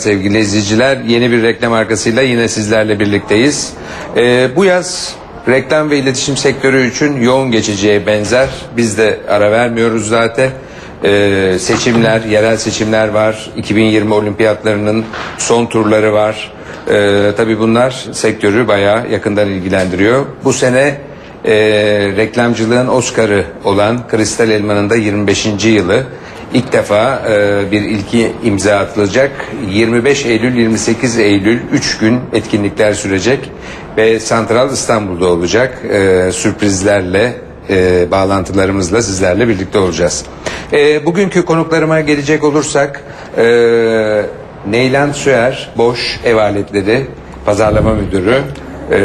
Sevgili izleyiciler. Yeni bir reklam arkasıyla yine sizlerle birlikteyiz. Ee, bu yaz reklam ve iletişim sektörü için yoğun geçeceğe benzer. Biz de ara vermiyoruz zaten. Ee, seçimler, yerel seçimler var. 2020 olimpiyatlarının son turları var. Ee, tabii bunlar sektörü bayağı yakından ilgilendiriyor. Bu sene e, reklamcılığın Oscar'ı olan Kristal Elma'nın da 25. yılı. İlk defa e, bir ilki imza atılacak. 25 Eylül 28 Eylül 3 gün etkinlikler sürecek ve Santral İstanbul'da olacak. E, sürprizlerle e, bağlantılarımızla sizlerle birlikte olacağız. E, bugünkü konuklarıma gelecek olursak e, Neylan Süer Boş Ev Aletleri Pazarlama Müdürü e,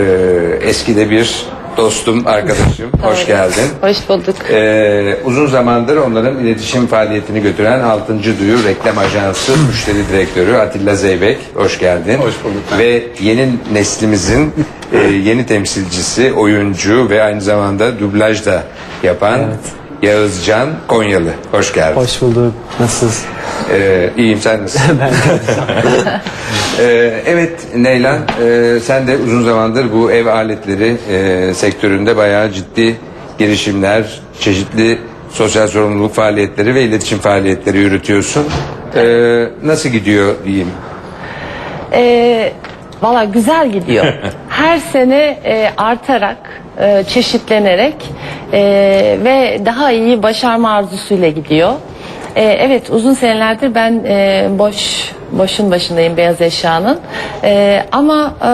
eski de bir dostum arkadaşım hoş geldin. Hoş bulduk. Ee, uzun zamandır onların iletişim faaliyetini götüren 6. Duyu Reklam Ajansı Müşteri Direktörü Atilla Zeybek. Hoş geldin. Hoş bulduk. Ve yeni neslimizin e, yeni temsilcisi, oyuncu ve aynı zamanda dublaj da yapan Yağızcan Konyalı. Hoş geldin. Hoş bulduk. Nasılsınız? Ee, iyiyim sen nasılsın? Ben Ee, evet Neylan e, sen de uzun zamandır bu ev aletleri e, sektöründe bayağı ciddi girişimler, çeşitli sosyal sorumluluk faaliyetleri ve iletişim faaliyetleri yürütüyorsun. Ee, nasıl gidiyor diyeyim? Ee, Valla güzel gidiyor. Her sene e, artarak, e, çeşitlenerek e, ve daha iyi başarma arzusuyla gidiyor. E, evet uzun senelerdir ben e, boş boşun başındayım beyaz eşyanın. E, ama e,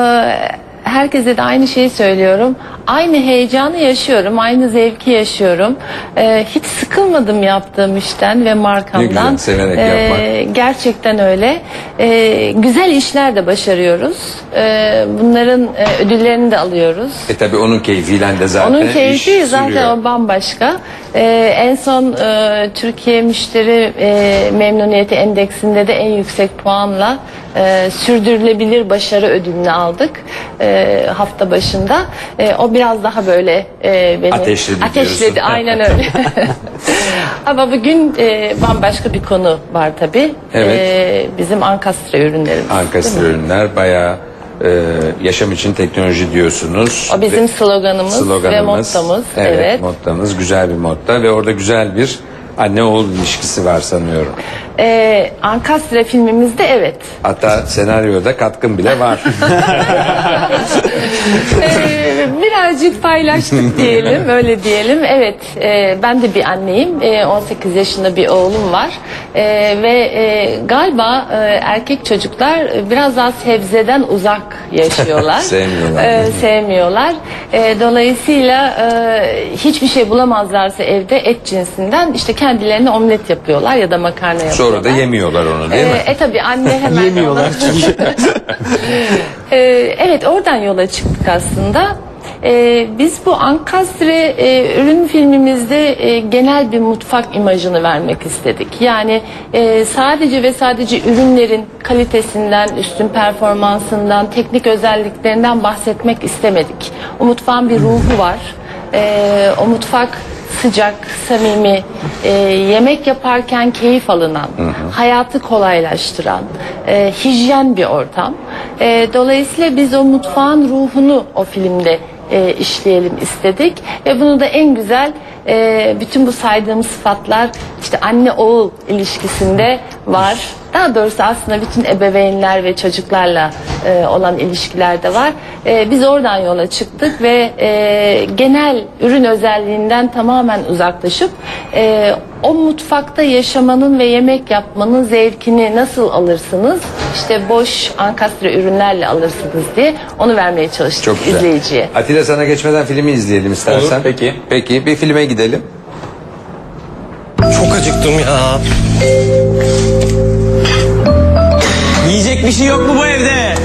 herkese de aynı şeyi söylüyorum. Aynı heyecanı yaşıyorum, aynı zevki yaşıyorum. E, hiç sıkılmadım yaptığım işten ve markamdan. Ne güzel, severek E, yapmak. gerçekten öyle. Ee, güzel işler de başarıyoruz. Ee, bunların e, ödüllerini de alıyoruz. E tabi onun keyfiyle de zaten Onun iş keyfi zaten sürüyor. o bambaşka. Ee, en son e, Türkiye Müşteri e, Memnuniyeti Endeksinde de en yüksek puanla e, sürdürülebilir başarı ödülünü aldık e, hafta başında. E, o biraz daha böyle e, beni Ateşledi ateşledi diyorsun. aynen öyle. Ama bugün e, bambaşka bir konu var tabii. Evet. E, bizim ankastre ürünlerimiz. Ankastre ürünler bayağı e, yaşam için teknoloji diyorsunuz. O bizim sloganımız, sloganımız. ve mottomuz. Evet, Evet. mottomuz güzel bir motta ve orada güzel bir anne oğul ilişkisi var sanıyorum. E, ankastre filmimizde evet. Hatta senaryoda katkın bile var. Ee, birazcık paylaştık diyelim, öyle diyelim. Evet, e, ben de bir anneyim. E, 18 yaşında bir oğlum var. E, ve e, galiba e, erkek çocuklar biraz daha sebzeden uzak yaşıyorlar. Sevmiyorlar. E, sevmiyorlar. E, dolayısıyla e, hiçbir şey bulamazlarsa evde et cinsinden işte kendilerine omlet yapıyorlar ya da makarna yapıyorlar. Sonra da yemiyorlar onu değil mi? E, e tabi anne hemen Yemiyorlar ona- çünkü. Ee, evet oradan yola çıktık aslında. Ee, biz bu Ankastre e, ürün filmimizde e, genel bir mutfak imajını vermek istedik. Yani e, sadece ve sadece ürünlerin kalitesinden, üstün performansından, teknik özelliklerinden bahsetmek istemedik. O mutfağın bir ruhu var. Ee, o mutfak sıcak, samimi, e, yemek yaparken keyif alınan, hayatı kolaylaştıran, e, hijyen bir ortam. E, dolayısıyla biz o mutfağın ruhunu o filmde e, işleyelim istedik ve bunu da en güzel e, bütün bu saydığım sıfatlar işte anne oğul ilişkisinde var. Daha doğrusu aslında bütün ebeveynler ve çocuklarla e, olan ilişkilerde var. E, biz oradan yola çıktık ve e, genel ürün özelliğinden tamamen uzaklaşıp e, o mutfakta yaşamanın ve yemek yapmanın zevkini nasıl alırsınız? İşte boş ankastre ürünlerle alırsınız diye onu vermeye çalıştık Çok güzel. izleyiciye. Atilla sana geçmeden filmi izleyelim istersen. Olur, peki. Peki bir filme gidelim. Çok acıktım ya. Bir şey yok mu bu evde?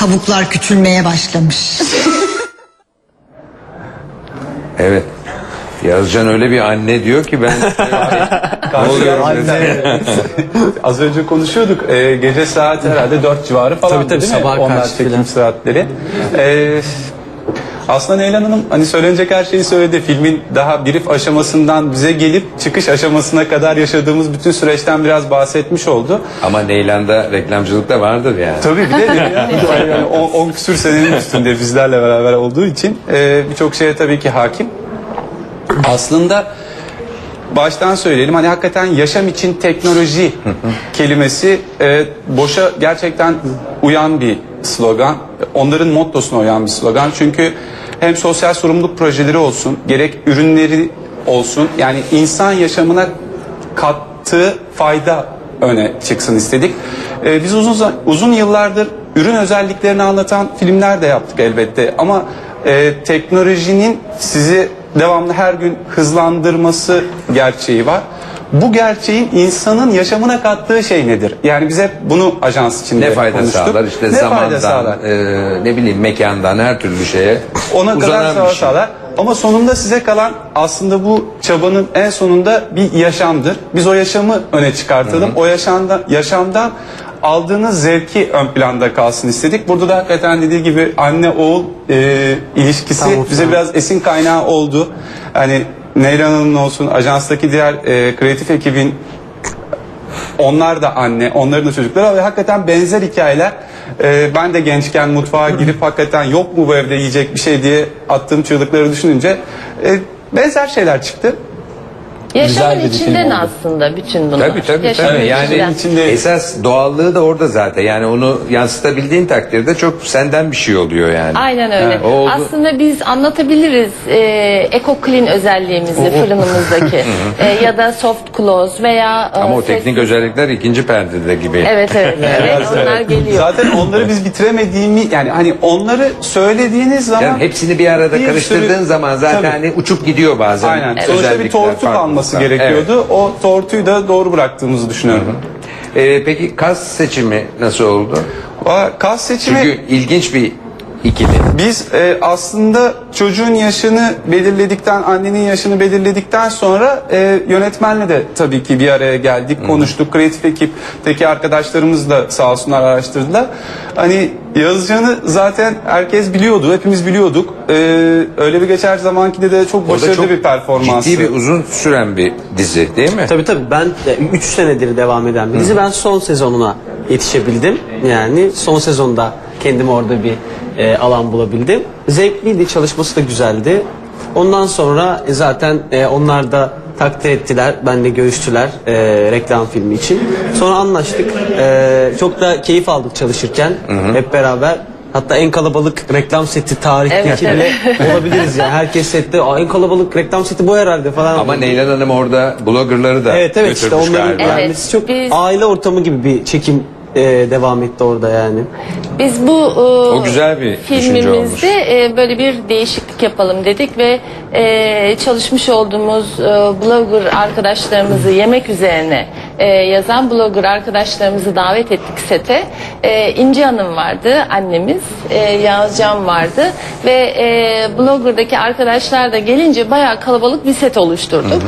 Kabuklar küçülmeye başlamış. Evet. Yazcan öyle bir anne diyor ki ben ne oluyor dedi. Az önce konuşuyorduk. Ee, gece saat herhalde 4 civarı falan Tabii, tabii, mi? sabaha Onlar karşı çekim saatleri. Ee, aslında Neylan Hanım hani söylenecek her şeyi söyledi. Filmin daha brief aşamasından bize gelip çıkış aşamasına kadar yaşadığımız bütün süreçten biraz bahsetmiş oldu. Ama Neylan'da reklamcılık da vardır yani. Tabii bir de yani 10 küsür senenin üstünde bizlerle beraber olduğu için e, birçok şeye tabii ki hakim. Aslında baştan söyleyelim hani hakikaten yaşam için teknoloji kelimesi e, boşa gerçekten uyan bir slogan. Onların mottosuna uyan bir slogan. Çünkü hem sosyal sorumluluk projeleri olsun, gerek ürünleri olsun yani insan yaşamına kattığı fayda öne çıksın istedik. E, biz uzun uzun yıllardır ürün özelliklerini anlatan filmler de yaptık elbette ama e, teknolojinin sizi devamlı her gün hızlandırması gerçeği var. Bu gerçeğin insanın yaşamına kattığı şey nedir? Yani biz hep bunu ajans içinde Ne fayda konuştuk. sağlar işte ne zamandan, sağlar? e, ne bileyim mekandan her türlü şeye Ona kadar sağlar şey. sağlar. Ama sonunda size kalan aslında bu çabanın en sonunda bir yaşamdır. Biz o yaşamı öne çıkartalım. O yaşamda, yaşamdan aldığınız zevki ön planda kalsın istedik. Burada da hakikaten dediği gibi anne oğul e, ilişkisi Tamam, bize tamam. biraz esin kaynağı oldu. Hani Neyran Hanım'ın olsun, ajanstaki diğer e, kreatif ekibin onlar da anne, onların da çocukları ve hakikaten benzer hikayeler. Ee, ben de gençken mutfağa girip hakikaten yok mu bu evde yiyecek bir şey diye attığım çığlıkları düşününce e, benzer şeyler çıktı. Yaşamın bir film içinden oldu. aslında bütün bunlar. Tabii tabii Yaşamın tabii. Yani içinden. içinde- esas doğallığı da orada zaten. Yani onu yansıtabildiğin takdirde çok senden bir şey oluyor yani. Aynen öyle. Ha, o oldu. Aslında biz anlatabiliriz e, Eco Clean özelliğimizi fırınımızdaki e, ya da soft close veya e, Ama o ses- teknik özellikler ikinci perdede gibi. Evet evet evet onlar geliyor. Zaten onları biz bitiremediğimi yani hani onları söylediğiniz zaman Yani hepsini bir arada bir karıştırdığın sürü- zaman zaten Tabii. hani uçup gidiyor bazen. Aynen. Sonuçta bir özellikler, tortu kalması farklılıklar. gerekiyordu. O tortuyu da doğru bıraktığımızı düşünüyorum. Evet. Ee, peki kas seçimi nasıl oldu? Kas seçimi Çünkü ilginç bir ikili. Biz e, aslında çocuğun yaşını belirledikten, annenin yaşını belirledikten sonra e, yönetmenle de tabii ki bir araya geldik, konuştuk. Kreatif ekipteki arkadaşlarımız da sağ olsunlar araştırdılar. Hani Yazcan'ı zaten herkes biliyordu, hepimiz biliyorduk. E, öyle bir geçer zamankinde de çok Orada başarılı çok bir performansı. Ciddi bir uzun süren bir dizi değil mi? Tabii tabii ben 3 senedir devam eden bir dizi. Ben son sezonuna yetişebildim. Yani son sezonda kendime orada bir e, alan bulabildim. Zevkliydi, çalışması da güzeldi. Ondan sonra e, zaten e, onlar da takdir ettiler, benle görüştüler e, reklam filmi için. Sonra anlaştık. E, çok da keyif aldık çalışırken hep beraber. Hatta en kalabalık reklam seti tarihteki Evet, bile olabiliriz ya. Herkes sette "Aa, en kalabalık reklam seti bu herhalde falan. Ama Neylan Hanım orada bloggerları da Evet evet işte götürmüş onların galiba. Evet, gelmesi çok biz- aile ortamı gibi bir çekim e, devam etti orada yani. Biz bu e, O güzel bir düşünce olmuş. filmimizde e, böyle bir değişiklik yapalım dedik ve e, çalışmış olduğumuz e, blogger arkadaşlarımızı yemek üzerine e, yazan blogger arkadaşlarımızı davet ettik sete. E, İnci Hanım vardı, annemiz, e, Yağızcan vardı ve e, blogger'daki arkadaşlar da gelince bayağı kalabalık bir set oluşturduk.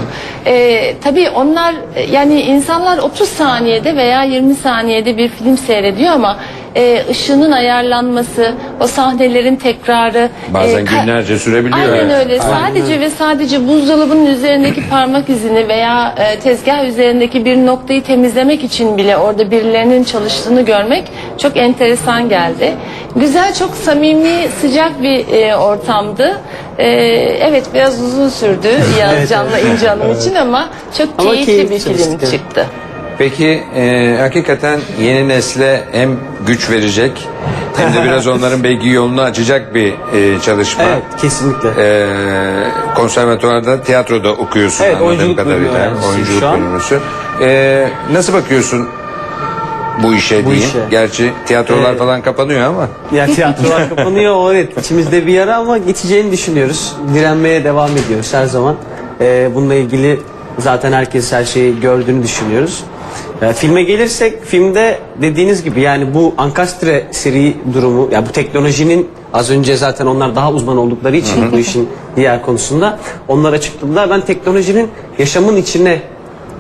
E, tabii onlar e, yani insanlar 30 saniyede veya 20 saniyede bir film seyrediyor ama e, ışığının ayarlanması, o sahnelerin tekrarı. Bazen e, günlerce sürebiliyor. Aynen evet. öyle. Sadece ve sadece buzdolabının üzerindeki parmak izini veya e, tezgah üzerindeki bir noktayı temizlemek için bile orada birilerinin çalıştığını görmek çok enteresan geldi. Güzel, çok samimi, sıcak bir e, ortamdı. E, evet biraz uzun sürdü Yazcan'la İnci Hanım için ama çok Ama keyifli keyifli bir film çıktı. Peki e, hakikaten yeni nesle hem güç verecek hem de biraz onların belki yolunu açacak bir e, çalışma. Evet kesinlikle. E, konservatuvarda tiyatroda okuyorsun Evet, anladığım kadarıyla. öğrencisiyim Oyunculuk bölümüsü. E, nasıl bakıyorsun bu işe Bu diyeyim? işe. Gerçi tiyatrolar Ee, falan kapanıyor ama. Ya tiyatrolar kapanıyor o evet içimizde bir yara ama geçeceğini düşünüyoruz. Direnmeye devam ediyoruz her zaman. E, bununla ilgili zaten herkes her şeyi gördüğünü düşünüyoruz. E, filme gelirsek filmde dediğiniz gibi yani bu ankastre seri durumu ya bu teknolojinin az önce zaten onlar daha uzman oldukları için bu işin diğer konusunda onlar açıkladılar. Ben teknolojinin yaşamın içine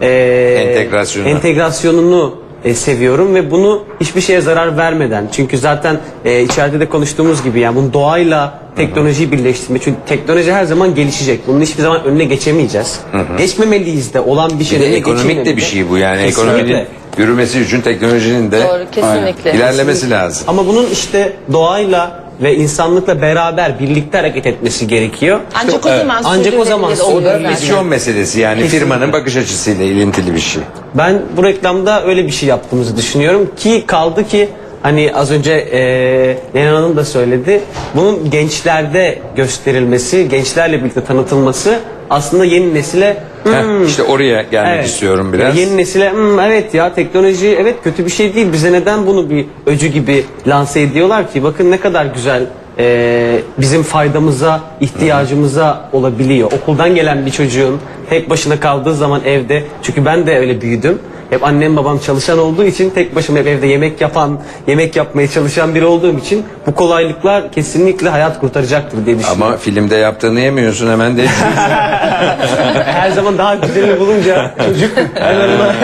e, Entegrasyonu. entegrasyonunu e, seviyorum ve bunu hiçbir şeye zarar vermeden çünkü zaten e, içeride de konuştuğumuz gibi yani bunu doğayla teknolojiyi birleştirme çünkü teknoloji her zaman gelişecek bunun hiçbir zaman önüne geçemeyeceğiz geçmemeliyiz de olan bir Bir şey de önüne ekonomik de bir şey bu yani Kesinlikle. ekonominin yürümesi için teknolojinin de Doğru kesinlikle. ilerlemesi lazım. ama bunun işte doğayla ve insanlıkla beraber birlikte hareket etmesi gerekiyor Ancak o Evet. zaman ancak o zaman O da misyon meselesi yani firmanın bakış açısıyla ilintili bir şey. Ben bu reklamda öyle bir şey yaptığımızı düşünüyorum ki kaldı ki hani az önce eee Lena Hanım da söyledi. Bunun gençlerde gösterilmesi, gençlerle birlikte tanıtılması aslında yeni nesile Heh, işte oraya gelmek Evet. istiyorum biraz. Yeni nesile "Hmm, evet ya teknoloji evet kötü bir şey değil. Bize neden bunu bir öcü gibi lanse ediyorlar ki? Bakın ne kadar güzel e, bizim faydamıza, ihtiyacımıza olabiliyor. Okuldan gelen bir çocuğun tek başına kaldığı zaman evde çünkü ben de öyle büyüdüm. Hep annem babam çalışan olduğu için tek başıma hep evde yemek yapan, yemek yapmaya çalışan biri olduğum için bu kolaylıklar kesinlikle hayat kurtaracaktır diye düşünüyorum. Ama filmde yaptığını yemiyorsun hemen de. Her zaman daha güzelini bulunca çocuk hemen ona,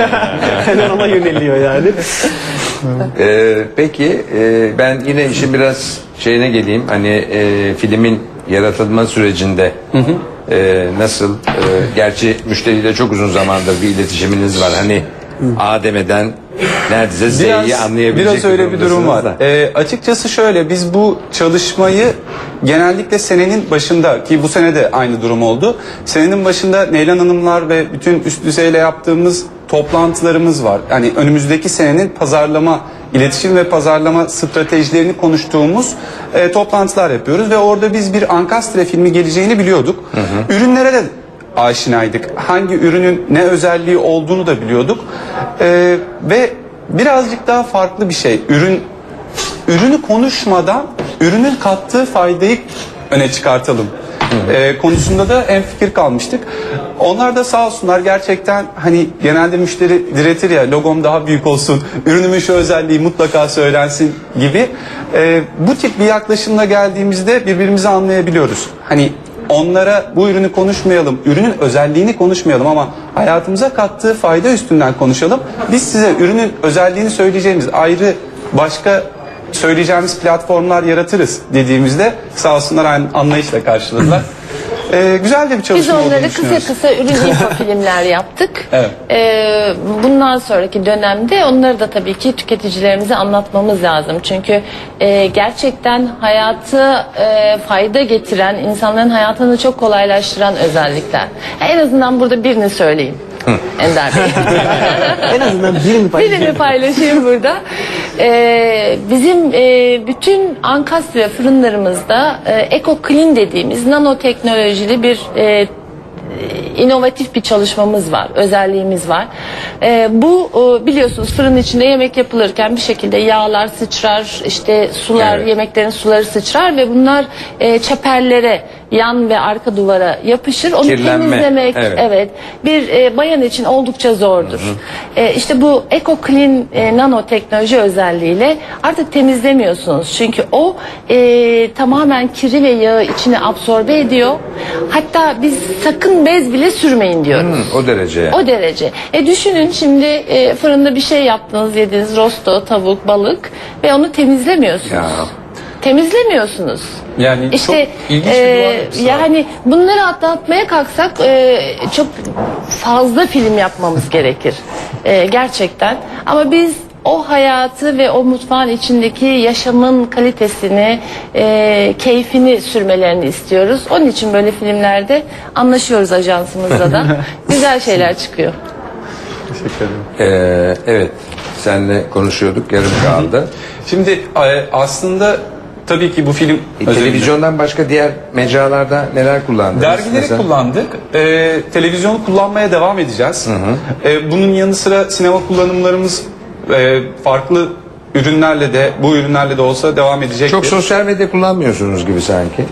hemen ona yöneliyor yani. Ee, peki e, ben yine işin biraz şeyine geleyim. Hani e, filmin yaratılma sürecinde e, nasıl? e, gerçi müşteriyle çok uzun zamandır bir iletişiminiz var. Hani A demeden neredeyse Z'yi anlayabilecek biraz öyle bir durum var. da. Ee, açıkçası şöyle biz bu çalışmayı genellikle senenin başında ki bu sene de aynı durum oldu. Senenin başında Neylan Hanımlar ve bütün üst düzeyle yaptığımız toplantılarımız var. Yani önümüzdeki senenin pazarlama iletişim ve pazarlama stratejilerini konuştuğumuz e, toplantılar yapıyoruz ve orada biz bir Ankastre filmi geleceğini biliyorduk. Ürünlere de aşinaydık. Hangi ürünün ne özelliği olduğunu da biliyorduk. Ee, ve birazcık daha farklı bir şey. Ürün ürünü konuşmadan ürünün kattığı faydayı öne çıkartalım. Ee, konusunda da en fikir kalmıştık. Onlar da sağ olsunlar gerçekten hani genelde müşteri diretir ya logom daha büyük olsun, ürünümün şu özelliği mutlaka söylensin gibi. Ee, bu tip bir yaklaşımla geldiğimizde birbirimizi anlayabiliyoruz. Hani onlara bu ürünü konuşmayalım, ürünün özelliğini konuşmayalım ama hayatımıza kattığı fayda üstünden konuşalım. Biz size ürünün özelliğini söyleyeceğimiz ayrı başka söyleyeceğimiz platformlar yaratırız dediğimizde sağ olsunlar aynı anlayışla karşıladılar. Ee, güzel de bir Biz çalışma olduğunu onları kısa düşünüyoruz. kısa ürün info filmler yaptık. Evet. Ee, bundan sonraki dönemde onları da tabii ki tüketicilerimize anlatmamız lazım. Çünkü e, gerçekten hayatı e, fayda getiren, insanların hayatını çok kolaylaştıran özellikler. En azından burada birini söyleyeyim. Ender Bey. En azından birini paylaşalım. Birini paylaşayım burada. Ee, bizim e, bütün Ankastre fırınlarımızda e, Eco Clean dediğimiz nanoteknolojili bir e, inovatif bir çalışmamız var, özelliğimiz var. Ee, bu e, biliyorsunuz fırın içinde yemek yapılırken bir şekilde yağlar sıçrar, işte sular, Evet. yemeklerin suları sıçrar ve bunlar e, çeperlere, yan ve arka duvara yapışır. Onu Kirlenme, temizlemek, evet. evet, bir e, bayan için oldukça zordur. E, işte bu Eco Clean e, nanoteknoloji özelliğiyle artık temizlemiyorsunuz. Çünkü o e, tamamen kiri ve yağı içine absorbe ediyor. Hatta biz sakın bez bile sürmeyin diyoruz. Hı, o derece. O derece. E düşünün şimdi e, fırında bir şey yaptınız, yediniz rosto, tavuk, balık ve onu temizlemiyorsunuz. Ya. Temizlemiyorsunuz. Yani İşte çok ilginç bir e, yani bunları atlatmaya kalksak e, çok fazla film yapmamız gerekir. E, gerçekten. Ama biz o hayatı ve o mutfağın içindeki yaşamın kalitesini, e, keyfini sürmelerini istiyoruz. Onun için böyle filmlerde anlaşıyoruz ajansımızla da. Güzel şeyler çıkıyor. Teşekkür ederim. Ee, evet senle konuşuyorduk yarım kaldı. Şimdi e, aslında tabii ki bu film E, televizyondan başka diğer mecralarda neler kullandınız? Dergileri mesela? kullandık. Ee, televizyonu kullanmaya devam edeceğiz. Ee, bunun yanı sıra sinema kullanımlarımız e, farklı ürünlerle de bu ürünlerle de olsa devam edecek. Çok sosyal medya kullanmıyorsunuz gibi sanki.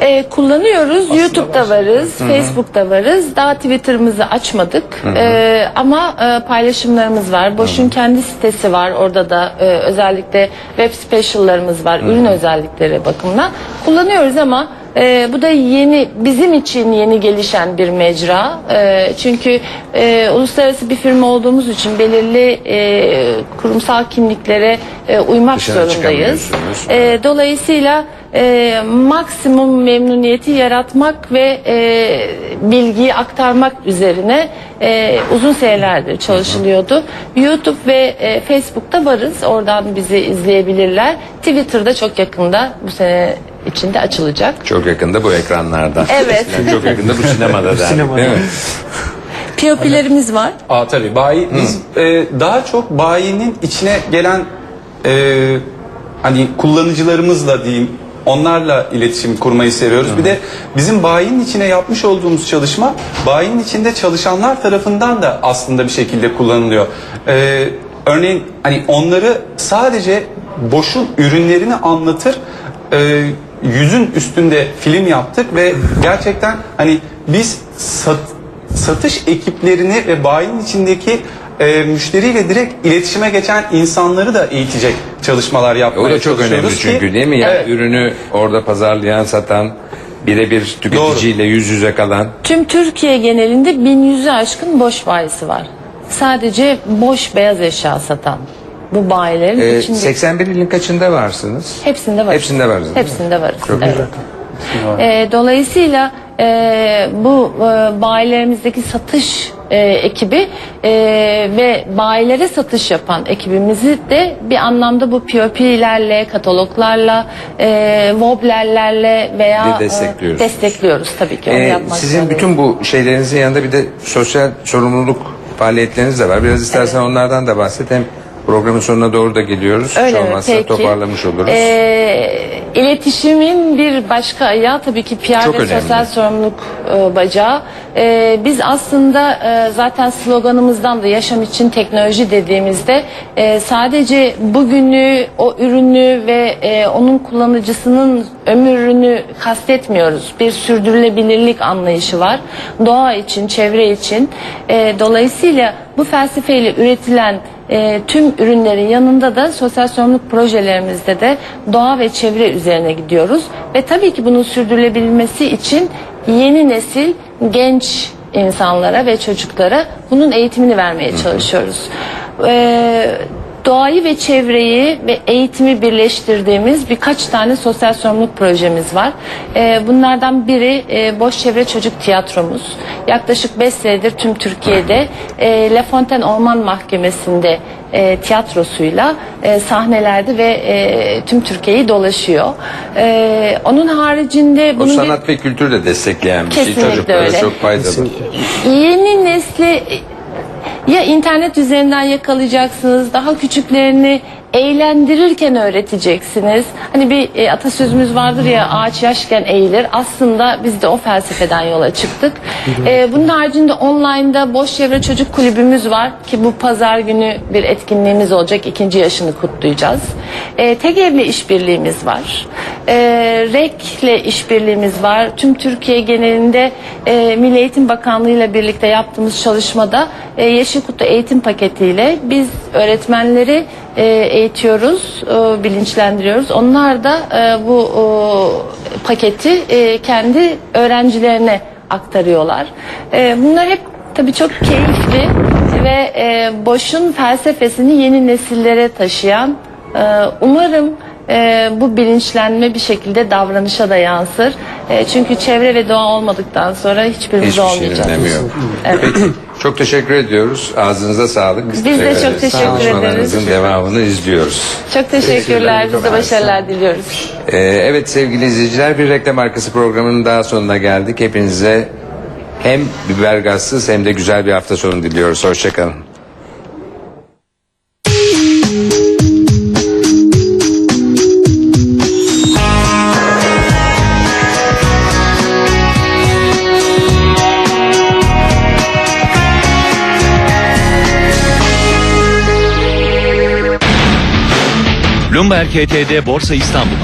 Ee, kullanıyoruz. YouTube'da varız, Facebook'ta varız. Daha Twitter'ımızı açmadık. Ee, ama e, paylaşımlarımız var. Boş'un kendi sitesi var. Orada da e, özellikle web special'larımız var. Ürün özellikleri bakımından. Kullanıyoruz ama e, bu da yeni bizim için yeni gelişen bir mecra. E, çünkü e, uluslararası bir firma olduğumuz için belirli e, kurumsal kimliklere e, uymak Dışarı zorundayız. E, dolayısıyla e, maksimum memnuniyeti yaratmak ve e, bilgiyi aktarmak üzerine e, uzun senelerdir çalışılıyordu. YouTube ve e, Facebook'ta varız. Oradan bizi izleyebilirler. Twitter'da çok yakında bu sene içinde açılacak. Çok yakında bu ekranlarda. Evet. Yani çok yakında bu sinemada derdik, Sinemada. değil mi? POP'lerimiz var. Aa tabii bayi biz e, daha çok bayinin içine gelen e, hani kullanıcılarımızla diyeyim onlarla iletişim kurmayı seviyoruz. Bir de bizim bayinin içine yapmış olduğumuz çalışma bayinin içinde çalışanlar tarafından da aslında bir şekilde kullanılıyor. E, örneğin hani onları sadece boşun ürünlerini anlatır e, yüzün üstünde film yaptık ve gerçekten hani biz sat, satış ekiplerini ve bayinin içindeki e, müşteriyle direkt iletişime geçen insanları da eğitecek çalışmalar yapmaya O da çok çalışıyoruz önemli ki- çünkü değil mi? Yani Evet. ürünü orada pazarlayan, satan, birebir tüketiciyle yüz yüze kalan. Tüm Türkiye genelinde 1100'ü aşkın boş bayisi var. Sadece boş beyaz eşya satan bu bayilerin Ee, içinde. 81 ilin kaçında varsınız? Hepsinde varız. Hepsinde varız, değil mi? Hepsinde varız. Çok evet. Ee, dolayısıyla e, bu e, bayilerimizdeki satış e, ekibi e, ve bayilere satış yapan ekibimizi de bir anlamda bu POP'lerle, kataloglarla, e, woblerlerle veya Bir destekliyoruz. e, destekliyoruz tabii ki. Onu Ee, yapmak sizin zorundayız. bütün bu şeylerinizin yanında bir de sosyal sorumluluk faaliyetleriniz de var. Biraz istersen onlardan da bahset. Hem programın sonuna doğru da geliyoruz. Öyle Hiç mi? olmazsa Peki. toparlamış oluruz. Ee, iletişimin bir başka ayağı tabii ki PR Çok ve önemli. sosyal sorumluluk e, bacağı. Ee, biz aslında e, zaten sloganımızdan da yaşam için teknoloji dediğimizde e, sadece bugünü, o ürünü ve e, onun kullanıcısının ömrünü kastetmiyoruz. Bir sürdürülebilirlik anlayışı var. Doğa için, çevre için. E, dolayısıyla bu felsefeyle üretilen e, tüm ürünlerin yanında da sosyal sorumluluk projelerimizde de doğa ve çevre üzerine gidiyoruz. Ve tabii ki bunun sürdürülebilmesi için yeni nesil genç insanlara ve çocuklara bunun eğitimini vermeye çalışıyoruz. E, doğayı ve çevreyi ve eğitimi birleştirdiğimiz birkaç tane sosyal sorumluluk projemiz var. Ee, bunlardan biri e, Boş Çevre Çocuk Tiyatromuz. Yaklaşık 5 senedir tüm Türkiye'de e, La Fontaine Orman Mahkemesi'nde e, tiyatrosuyla e, sahnelerde ve e, tüm Türkiye'yi dolaşıyor. E, onun haricinde Bu bunun bir- sanat ve kültür de destekleyen bir şey. Çocuklara öyle. çok faydalı. yeni nesli ya internet üzerinden yakalayacaksınız, daha küçüklerini eğlendirirken öğreteceksiniz. Hani bir e, atasözümüz vardır ya ağaç yaşken eğilir. Aslında biz de o felsefeden yola çıktık. E, bunun haricinde online'da Boş Çevre Çocuk Kulübümüz var ki bu pazar günü bir etkinliğimiz olacak. ikinci yaşını kutlayacağız. E, TEGEV'le işbirliğimiz var. E, REK'le işbirliğimiz var. Tüm Türkiye genelinde e, Milli Eğitim Bakanlığı ile birlikte yaptığımız çalışmada e, Yeşil Kutu eğitim paketiyle biz öğretmenleri e, eğitiyoruz, e, bilinçlendiriyoruz. Onlar da e, bu e, paketi e, kendi öğrencilerine aktarıyorlar. E, bunlar hep tabii çok keyifli ve e, boşun felsefesini yeni nesillere taşıyan e, umarım e, bu bilinçlenme bir şekilde davranışa da yansır. E, çünkü çevre ve doğa olmadıktan sonra hiçbirimiz Hiçbir şey olmayacağız. önemi yok. Peki. Çok teşekkür ediyoruz. Ağzınıza sağlık. Biz de çok teşekkür Çalışmalarınızın ederiz. devamını izliyoruz. Çok teşekkürler. Biz de başarılar diliyoruz. Ee, evet sevgili izleyiciler bir reklam arkası programının daha sonuna geldik. Hepinize hem biber gazsız hem de güzel bir hafta sonu diliyoruz. Hoşçakalın. Bloomberg Borsa İstanbul